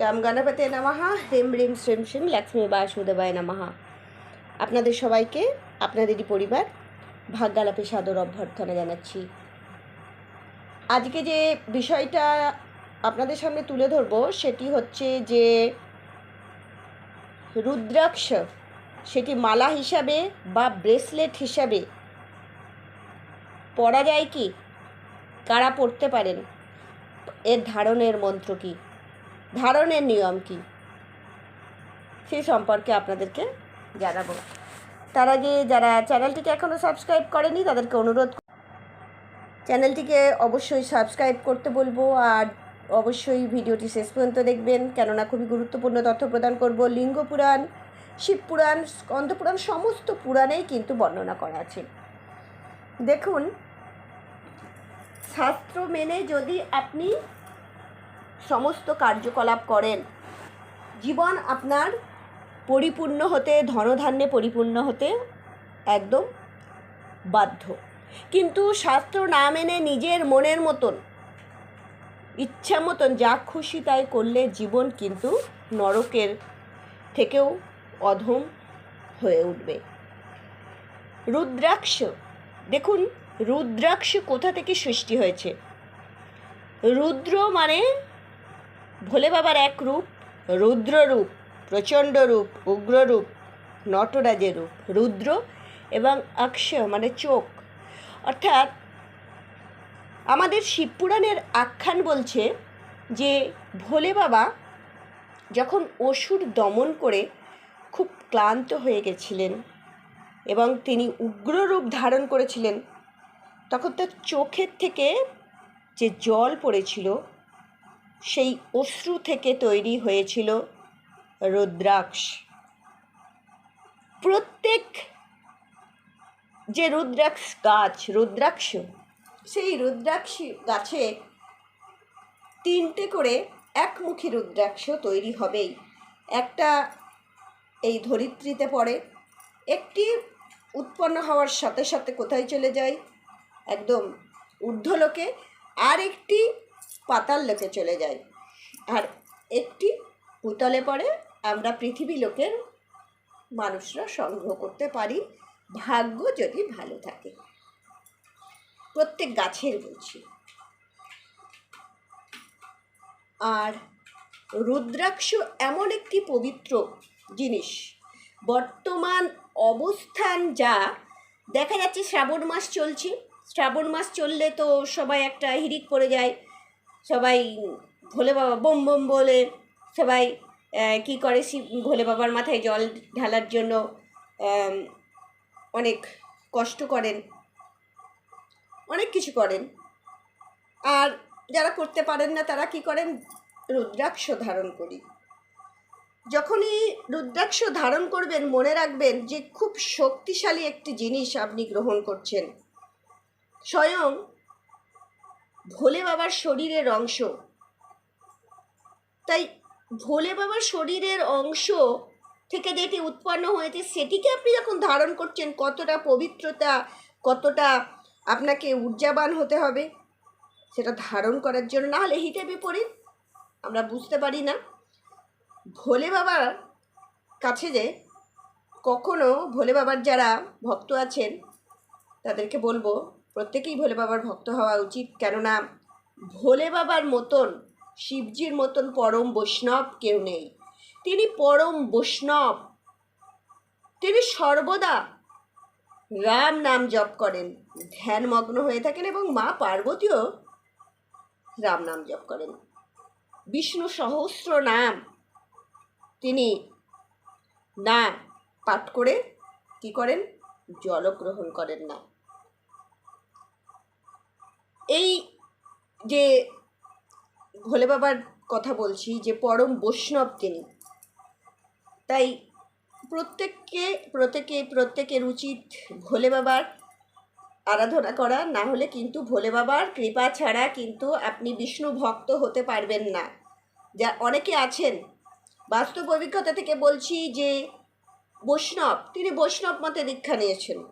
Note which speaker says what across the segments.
Speaker 1: গাম গণপতে নমহা হ্রিম রিম শ্রিম শ্রিম, লক্ষ্মী বাসুদেবায় নমহা। আপনাদের সবাইকে, আপনাদেরই পরিবার, ভাগ্যালাপে সাদর অভ্যর্থনা জানাচ্ছি। আজকে যে বিষয়টা আপনাদের সামনে তুলে ধরবো, সেটি হচ্ছে যে রুদ্রাক্ষ, সেটি মালা হিসাবে বা ব্রেসলেট হিসাবে পরা যায় কি? কারা পড়তে পারেন? এর ধারণের মন্ত্র কী? ধারণের নিয়ম কী? সেই সম্পর্কে আপনাদেরকে জানাব। তার আগে যারা চ্যানেলটিকে এখনও সাবস্ক্রাইব করেনি, তাদেরকে অনুরোধ চ্যানেলটিকে অবশ্যই সাবস্ক্রাইব করতে বলব আর অবশ্যই ভিডিওটি শেষ পর্যন্ত দেখবেন। কেননা খুবই গুরুত্বপূর্ণ তথ্য প্রদান করব। লিঙ্গ পুরাণ, শিব পুরাণ, স্কন্দ পুরাণ, সমস্ত পুরাণেই কিন্তু বর্ণনা করা আছে। দেখুন, শাস্ত্র মেনে যদি আপনি সমস্ত কার্যকলাপ করেন। জীবন আপনার পরিপূর্ণ হতে, ধনধান্যে পরিপূর্ণ হতে একদম বাধ্য। কিন্তু শাস্ত্র না মেনে নিজের মনের মতন, ইচ্ছা মতন যা খুশি তাই করলে জীবন কিন্তু নরকের থেকেও অধম হয়ে উঠবে। রুদ্রাক্ষ, দেখুন রুদ্রাক্ষ কোথা থেকে সৃষ্টি হয়েছে? রুদ্র মানে ভোলে বাবার এক রূপ রুদ্র রূপ প্রচণ্ড রূপ উগ্র রূপ নটরাজের রূপ রুদ্র এবং অক্ষ মানে চোখ। অর্থাৎ আমাদের শিবপুরাণের আখ্যান বলছে যে ভোলে বাবা যখন অসুর দমন করে খুব ক্লান্ত হয়ে গেছিলেন এবং তিনি উগ্র রূপ ধারণ করেছিলেন, তখন তার চোখের থেকে যে জল পড়েছিল সেই অশ্রু থেকে তৈরি হয়েছিল রুদ্রাক্ষ। প্রত্যেক যে রুদ্রাক্ষ গাছ, রুদ্রাক্ষ, সেই রুদ্রাক্ষ গাছে তিনটে করে একমুখী রুদ্রাক্ষ তৈরি হবেই। একটা এই ধরিত্রীতে পড়ে, একটি উৎপন্ন হওয়ার সাথে সাথে কোথায় চলে যায়? একদম ঊর্ধ্বলোকে। আর একটি পাতাল লোকে চলে যায়। আর একটি ভূতলে পড়ে আমরা পৃথিবী লোকের মানুষরা সংগ্রহ করতে পারি। ভাগ্য যদি ভালো থাকে। প্রত্যেক গাছের বলছি আর রুদ্রাক্ষ এমন একটি পবিত্র জিনিস। বর্তমান অবস্থান যা, দেখা যাচ্ছে শ্রাবণ মাস চলছে। শ্রাবণ মাস চললে তো সবাই একটা হিরিক পড়ে যায়। সবাই ভোলে বাবা বোম বোম বলে, সবাই কি করে শিব, ভোলে বাবার মাথায় জল ঢালার জন্য অনেক কষ্ট করেন। অনেক কিছু করেন। আর যারা করতে পারেন না, তারা কি করেন? রুদ্রাক্ষ ধারণ করি। যখনই রুদ্রাক্ষ ধারণ করবেন, মনে রাখবেন যে খুব শক্তিশালী একটি জিনিস আপনি গ্রহণ করছেন। স্বয়ং ভোলে বাবার শরীরের অংশ। তাই ভোলে বাবার শরীরের অংশ থেকে যেটি উৎপন্ন হয়েছে, সেটিকে আপনি যখন ধারণ করছেন, কতটা পবিত্রতা, কতটা আপনাকে ঊর্জাবান হতে হবে, সেটা ধারণ করার জন্য, না হলে হিতে বিপরীত, আমরা বুঝতে পারি না। ভোলে বাবার কাছে যে কখনো ভোলে বাবার যারা ভক্ত আছেন, তাদেরকে বলব প্রত্যেকেই ভোলে বাবার ভক্ত হওয়া উচিত। কেননা ভোলে বাবার মতন, শিবজির মতন পরম বৈষ্ণব কেউ নেই। তিনি পরম বৈষ্ণব। তিনি সর্বদা রাম নাম জপ করেন, ধ্যানমগ্ন হয়ে থাকেন এবং মা পার্বতীও রাম নাম জপ করেন। বিষ্ণু সহস্র নাম তিনি না পাঠ করে কি করেন? জলগ্রহণ করেন না। এই যে ভোলে বাবার কথা বলছি যে পরম বৈষ্ণব তিনি তাই প্রত্যেককে, প্রত্যেকে প্রত্যেকের উচিত ভোলে বাবার আরাধনা করা না হলে কিন্তু ভোলে বাবার কৃপা ছাড়া কিন্তু আপনি বিষ্ণু ভক্ত হতে পারবেন না। যা অনেকে আছেন, বাস্তব অভিজ্ঞতা থেকে বলছি যে বৈষ্ণব, তিনি বৈষ্ণব মতে দীক্ষা নিয়েছেন।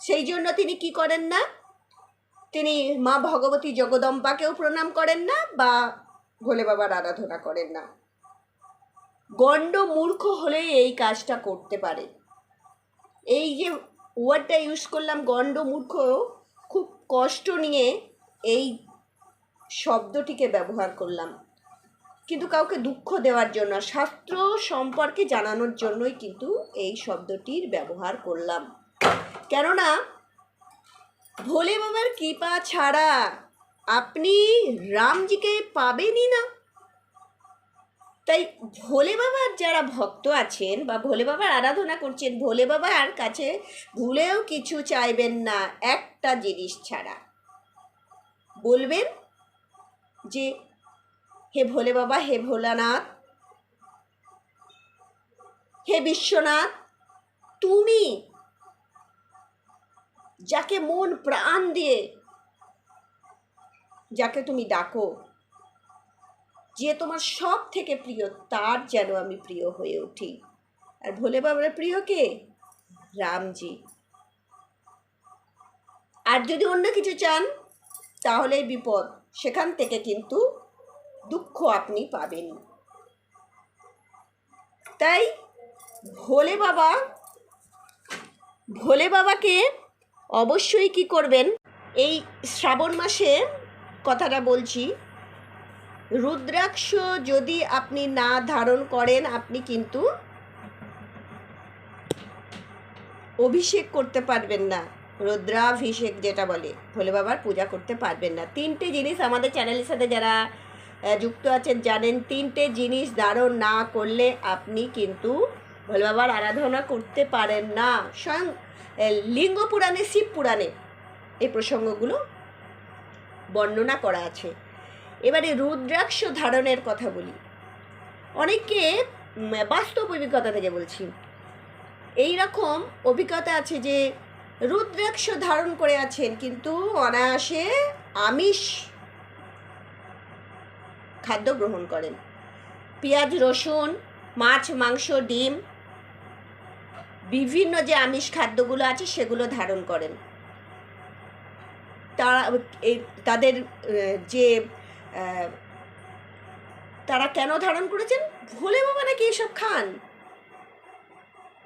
Speaker 1: সেই জন্য তিনি কি করেন না? তিনি মা ভগবতী জগদম্বাকেও প্রণাম করেন না বা ভোলে বাবার আরাধনা করেন না। গণ্ড মূর্খ হলেই এই কাজটা করতে পারে। এই যে ওয়ার্ডটা ইউজ করলাম, গণ্ড মূর্খ, খুব কষ্ট নিয়ে এই শব্দটিকে ব্যবহার করলাম। কিন্তু কাউকে দুঃখ দেওয়ার জন্য, শাস্ত্র সম্পর্কে জানানোর জন্যই কিন্তু এই শব্দটির ব্যবহার করলাম। কেননা ভোলে বাবার কৃপা ছাড়া আপনি রামজিকে পাবেনই না। তাই ভোলে বাবার যারা ভক্ত আছেন বা ভোলে বাবার আরাধনা করছেন, ভোলে বাবার কাছে ভুলেও কিছু চাইবেন না, একটা জিনিস ছাড়া। বলবেন যে, হে ভোলে বাবা, হে ভোলানাথ, হে বিশ্বনাথ, তুমি যাকে মন প্রাণ দিয়ে, যাকে তুমি ডাকো, যে তোমার সব থেকে প্রিয়, তার যেন আমি প্রিয় হয়ে উঠি। আর ভোলে বাবার প্রিয় কে? রামজি। আর যদি অন্য কিছু চান, তাহলে বিপদ সেখান থেকে কিন্তু দুঃখ আপনি পাবেন। তাই ভোলে বাবা, ভোলে বাবাকে অবশ্যই কি করবেন? এই শ্রাবণ মাসে কথাটা বলছি, রুদ্রাক্ষ যদি আপনি না ধারণ করেন, আপনি কিন্তু অভিষেক করতে পারবেন না। রুদ্রাভিষেক যেটা বলে, ভোলে বাবার পূজা করতে পারবেন না। তিনটে জিনিস আমাদের চ্যানেলের সাথে যারা যুক্ত আছেন জানেন, তিনটে জিনিস ধারণ না করলে আপনি কিন্তু ভোলে বাবার আরাধনা করতে পারেন না। স্বয়ং লিঙ্গ পুরাণে, শিব পুরাণে এই প্রসঙ্গগুলো বর্ণনা করা আছে। এবারে রুদ্রাক্ষ ধারণের কথা বলি। অনেকে বাস্তব অভিজ্ঞতা থেকে বলছি। এই রকম অভিজ্ঞতা আছে যে, রুদ্রাক্ষ ধারণ করে আছেন, কিন্তু অনায়াসে আমিষ খাদ্য গ্রহণ করেন। পেঁয়াজ, রসুন, মাছ, মাংস, ডিম বিভিন্ন যে আমিষ খাদ্যগুলো আছে, সেগুলো ধারণ করেন। তারা এই, তাদের, যে তারা কেন ধারণ করেছেন? ভোলে বাবা নাকি এসব খান?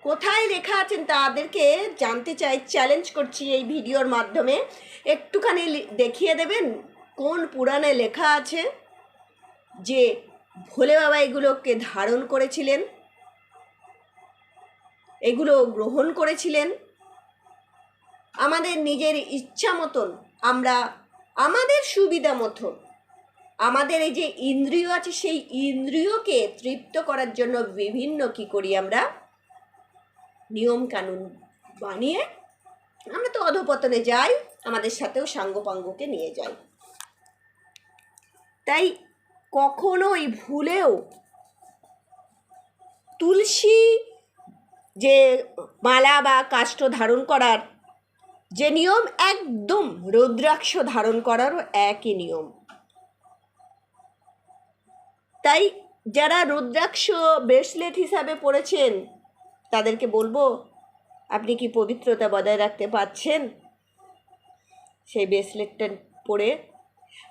Speaker 1: কোথায় লেখা আছেন তাদেরকে জানতে চাই চ্যালেঞ্জ করছি এই ভিডিওর মাধ্যমে। একটুখানি দেখিয়ে দেবেন কোন পুরাণে লেখা আছে যে ভোলে বাবা এগুলোকে ধারণ করেছিলেন। এগুলো গ্রহণ করেছিলেন। আমাদের নিজের ইচ্ছা মতন আমরা আমাদের সুবিধা মতন আমাদের এই যে ইন্দ্রিয় আছে, সেই ইন্দ্রিয়কে তৃপ্ত করার জন্য বিভিন্ন কি করি আমরা? নিয়ম কানুন বানিয়ে আমরা তো অধপতনে যাই, আমাদের সাথেও সাঙ্গপাঙ্গকে নিয়ে যাই। তাই কখনোই ভুলেও তুলসী যে মালা বা কাষ্ঠ ধারণ করার যে নিয়ম, একদম রুদ্রাক্ষ ধারণ করারও একই নিয়ম। তাই যারা রুদ্রাক্ষ ব্রেসলেট হিসাবে পড়েছেন তাদেরকে বলব, আপনি কি পবিত্রতা বজায় রাখতে পারছেন? সেই ব্রেসলেটটা পরে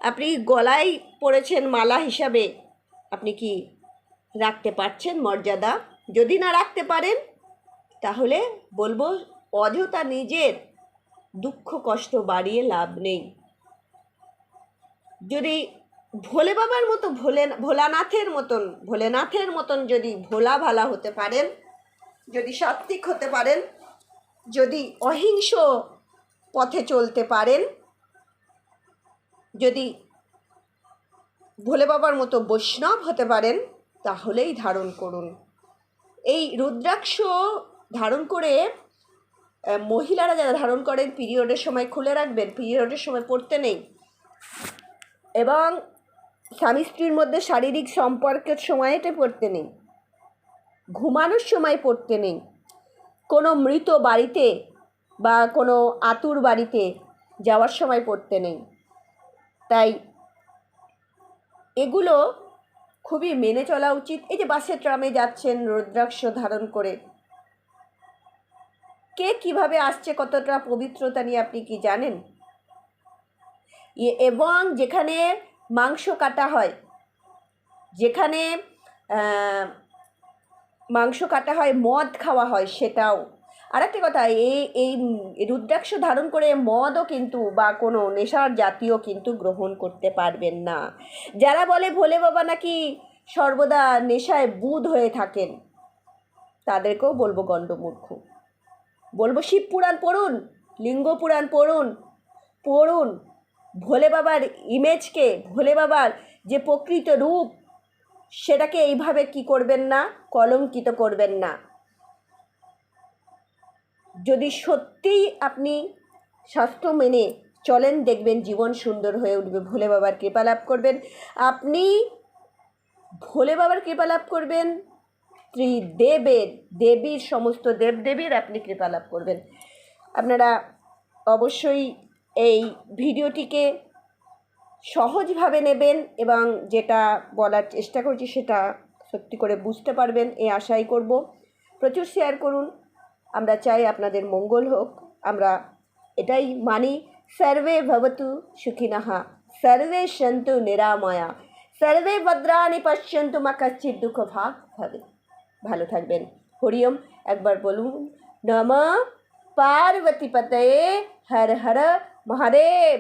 Speaker 1: আপনি গলায় পড়েছেন মালা হিসাবে, আপনি কি রাখতে পারছেন মর্যাদা? যদি না রাখতে পারেন তাহলে বলব অযথা নিজের দুঃখ, কষ্ট বাড়িয়ে লাভ নেই। যদি ভোলে বাবার মতো ভোলে, ভোলানাথের মতন, ভোলেনাথের মতন যদি ভোলা ভালা হতে পারেন, যদি সাত্বিক হতে পারেন, যদি অহিংস পথে চলতে পারেন, যদি ভোলে বাবার মতো বৈষ্ণব হতে পারেন, তাহলেই ধারণ করুন। এই রুদ্রাক্ষ ধারণ করে মহিলারা যারা ধারণ করেন, পিরিয়ডের সময় খুলে রাখবেন, পিরিয়ডের সময় পড়তে নেই। এবং স্বামী স্ত্রীর মধ্যে শারীরিক সম্পর্কের সময় এটা পড়তে নেই। ঘুমানোর সময় পড়তে নেই। কোনো মৃত বাড়িতে বা কোনো আতুর বাড়িতে যাওয়ার সময় পড়তে নেই। তাই এগুলো খুবই মেনে চলা উচিত। এই যে বাসে, ট্রামে যাচ্ছেন, রুদ্রাক্ষ ধারণ করে কে কীভাবে আসছে, কতটা পবিত্রতা নিয়ে আপনি কি জানেন? এবং যেখানে মাংস কাটা হয়, যেখানে মাংস কাটা হয়, মদ খাওয়া হয় সেটাও। আর একটা কথা এই এই রুদ্রাক্ষ ধারণ করে মদও কিন্তু বা কোনো নেশার জাতীয় কিন্তু গ্রহণ করতে পারবেন না। যারা বলে ভোলে বাবা নাকি সর্বদা নেশায় বুধ হয়ে থাকেন, তাদেরকেও বলব গণ্ডমূর্খ। বলব শিব পুরাণ পড়ুন, লিঙ্গ পুরাণ পড়ুন পড়ুন। ভোলে বাবার ইমেজকে, ভোলে বাবার যে প্রকৃত রূপ, সেটাকে এইভাবে কি করবেন না, কলঙ্কিত করবেন না। যদি সত্যিই আপনি স্বাস্থ্য মেনে চলেন, দেখবেন জীবন সুন্দর হয়ে উঠবে। ভোলে বাবার কৃপা লাভ করবেন। আপনি ভোলে বাবার কৃপা লাভ করবেন। ত্রিদেবের দেবীর সমস্ত দেবদেবীর আপনি কৃপা লাভ করবেন। আপনারা অবশ্যই এই ভিডিওটিকে সহজভাবে নেবেন এবং যেটা বলার চেষ্টা করছি সেটা সত্যি করে বুঝতে পারবেন এই আশাই করব। প্রচুর শেয়ার করুন। আমরা চাই আপনাদের মঙ্গল হোক। আমরা এটাই মানি, সর্বে ভবতু সুখিনহা সর্বে সন্তু নিরাময়া, সর্বে ভদ্রাণি পশ্যন্তু মা কচ্ছিৎ দুঃখ ভাগ ভাবে। ভালো থাকবেন হরিওম একবার বলুন নম পার্বতী পতয়ে হর হর মহাদেব